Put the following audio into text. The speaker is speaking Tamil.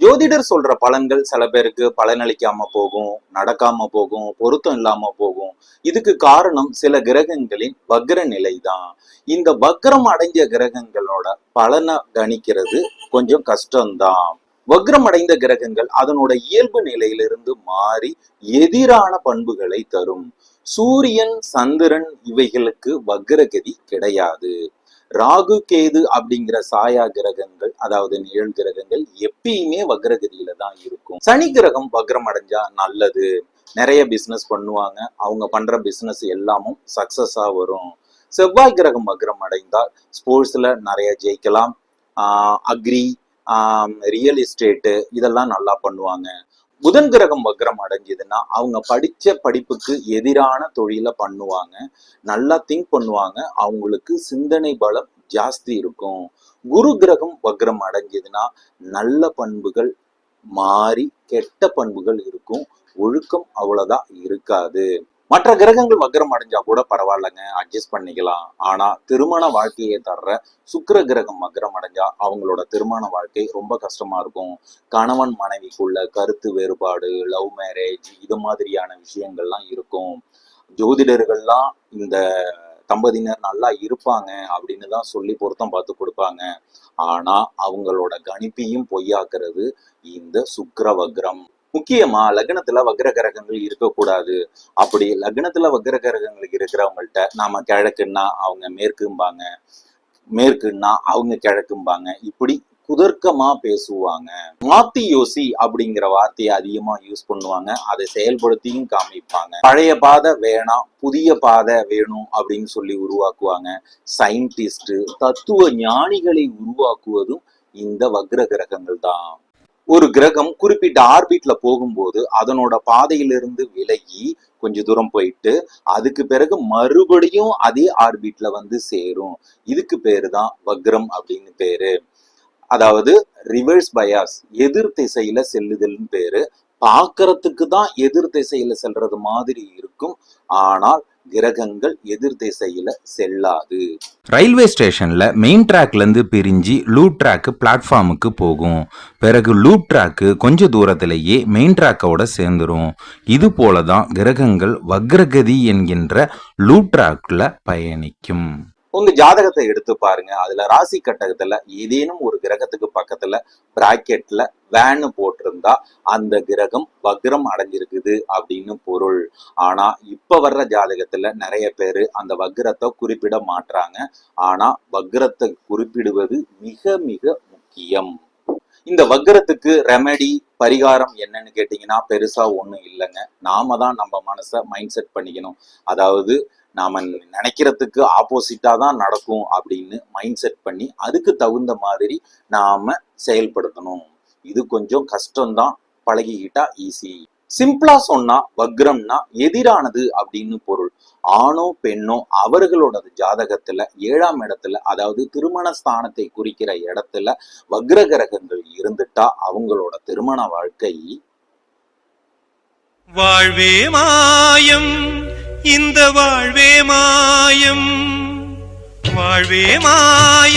ஜோதிடர் சொல்ற பலன்கள் சில பேருக்கு பலனளிக்காம போகும் நடக்காம போகும் பொருத்தம் இல்லாம போகும். இதுக்கு காரணம் சில கிரகங்களின் வக்ர நிலை தான் இந்த வக்ரம் அடைஞ்ச கிரகங்களோட பலனை கணிக்கிறது கொஞ்சம் கஷ்டம்தான். வக்ரம் அடைந்த கிரகங்கள் அதனோட இயல்பு நிலையிலிருந்து மாறி எதிரான பண்புகளை தரும். சூரியன் சந்திரன் இவைகளுக்கு வக்ரகதி கிடையாது. ராகு கேது அப்படிங்கிற சாயா கிரகங்கள் அதாவது நிழல் கிரகங்கள் எப்பயுமே வக்ரகதியில தான் இருக்கும். சனி கிரகம் வக்ரம் அடைஞ்சா நல்லது. நிறைய பிசினஸ் பண்ணுவாங்க. அவங்க பண்ற பிசினஸ் எல்லாமும் சக்சஸா வரும். செவ்வாய் கிரகம் வக்ரம் அடைந்தால் ஸ்போர்ட்ஸ்ல நிறைய ஜெயிக்கலாம். அக்ரி ரியல் எஸ்டேட்டு இதெல்லாம் நல்லா பண்ணுவாங்க. புதன் கிரகம் வக்ரம் அடைஞ்சதுன்னா அவங்க படிச்ச படிப்புக்கு எதிரான தொழிலை பண்ணுவாங்க. நல்லா திங்க் பண்ணுவாங்க. அவங்களுக்கு சிந்தனை பலம் ஜாஸ்தி இருக்கும். குரு கிரகம் வக்ரம் அடைஞ்சதுன்னா நல்ல பண்புகள் மாறி கெட்ட பண்புகள் இருக்கும். ஒழுக்கம் அவ்வளோதான் இருக்காது. மற்ற கிரகங்கள் வக்ரம் அடைஞ்சா கூட பரவாயில்லைங்க அட்ஜஸ்ட் பண்ணிக்கலாம். ஆனா திருமண வாழ்க்கையை தர்ற சுக்கர கிரகம் வக்ரம் அடைஞ்சா அவங்களோட திருமண வாழ்க்கை ரொம்ப கஷ்டமா இருக்கும். கணவன் மனைவிக்குள்ள கருத்து வேறுபாடு லவ் மேரேஜ் இது மாதிரியான விஷயங்கள்லாம் இருக்கும். ஜோதிடர்கள்லாம் இந்த தம்பதியினர் நல்லா இருப்பாங்க அப்படின்னு தான் சொல்லி பொருத்தம் பார்த்து கொடுப்பாங்க. ஆனா அவங்களோட கணிப்பையும் பொய்யாக்குறது இந்த சுக்கிர வக்ரம். முக்கியமா லக்னத்துல வக்ர கிரகங்கள் இருக்கக்கூடாது. அப்படி லக்னத்துல வக்ர கிரகங்கள் இருக்கிறவங்கள்ட்ட நாம கிழக்குன்னா அவங்க மேற்கும்பாங்க. மேற்குன்னா அவங்க கிழக்கும்பாங்க. இப்படி குதர்க்கமா பேசுவாங்க. மாத்தி யோசி அப்படிங்கிற வார்த்தையை அதிகமா யூஸ் பண்ணுவாங்க. அதை செயல்படுத்தியும் காமிப்பாங்க. பழைய பாதை வேணாம் புதிய பாதை வேணும் அப்படின்னு சொல்லி உருவாக்குவாங்க. சயின்டிஸ்ட் தத்துவ ஞானிகளை உருவாக்குவதும் இந்த வக்ர கிரகங்கள் தான். ஒரு கிரகம் குறிப்பிட்ட ஆர்பிட்ல போகும்போது அதனோட பாதையிலிருந்து விலகி கொஞ்ச தூரம் போயிட்டு அதுக்கு பிறகு மறுபடியும் அதே ஆர்பிட்ல வந்து சேரும். இதுக்கு பேரு தான் வக்ரம் அப்படின்னு பேரு. அதாவது ரிவர்ஸ் பயாஸ் எதிர் திசையில செல்லுதல்னு பேரு. பார்க்கறதுக்கு தான் எதிர் திசையில செல்றது மாதிரி இருக்கும். ஆனால் கிரகங்கள் எதிர் திசையில செல்லாது. ரயில்வே ஸ்டேஷன்ல மெயின் ட்ராக்ல இருந்து பிரிஞ்சு லூப் ட்ராக் பிளாட்ஃபார்முக்கு போகும். பிறகு லூப் ட்ராக்கு கொஞ்ச தூரத்திலேயே மெயின் ட்ராக்கோட சேர்ந்துரும். இது போல தான் கிரகங்கள் வக்ரகதி என்கின்ற லூப் ட்ராக்ல பயணிக்கும். உங்க ஜாதகத்தை எடுத்து பாருங்க. அதுல ராசி கட்டகத்துல ஏதேனும் ஒரு கிரகத்துக்கு பக்கத்துல பிராக்கெட்ல வேன்னு போட்டிருந்தா அந்த கிரகம் வக்ரம் அடைஞ்சிருக்குது அப்படின்னு பொருள். ஆனா இப்ப வர்ற ஜாதகத்துல நிறைய பேரு அந்த வக்ரத்தை குறிப்பிட மாட்றாங்க. ஆனா வக்ரத்தை குறிப்பிடுவது மிக மிக முக்கியம். இந்த வக்ரத்துக்கு ரெமெடி பரிகாரம் என்னன்னு கேட்டீங்கன்னா பெருசா ஒண்ணும் இல்லைங்க. நாம தான் நம்ம மனசை மைண்ட் செட் பண்ணிக்கணும். அதாவது நாம நினைக்கிறதுக்கு ஆப்போசிட்டா தான் நடக்கும் அப்படின்னு மைண்ட் செட் பண்ணி அதுக்கு தகுந்த மாதிரி நாம செயல்படுத்தணும். இது கொஞ்சம் கஷ்டம்தான். பழகிக்கிட்டா ஈஸி சிம்பிளா சொன்னா வக்ரம்னா எதிரானது அப்படின்னு பொருள். ஆணோ பெண்ணோ அவர்களோட ஜாதகத்துல ஏழாம் இடத்துல அதாவது திருமண ஸ்தானத்தை குறிக்கிற இடத்துல வக்ர கிரகங்கள் இருந்துட்டா அவங்களோட திருமண வாழ்க்கை வாழ்வே மாயம். இந்த வாழ்வே மாயம். வாழ்வே மாயம்.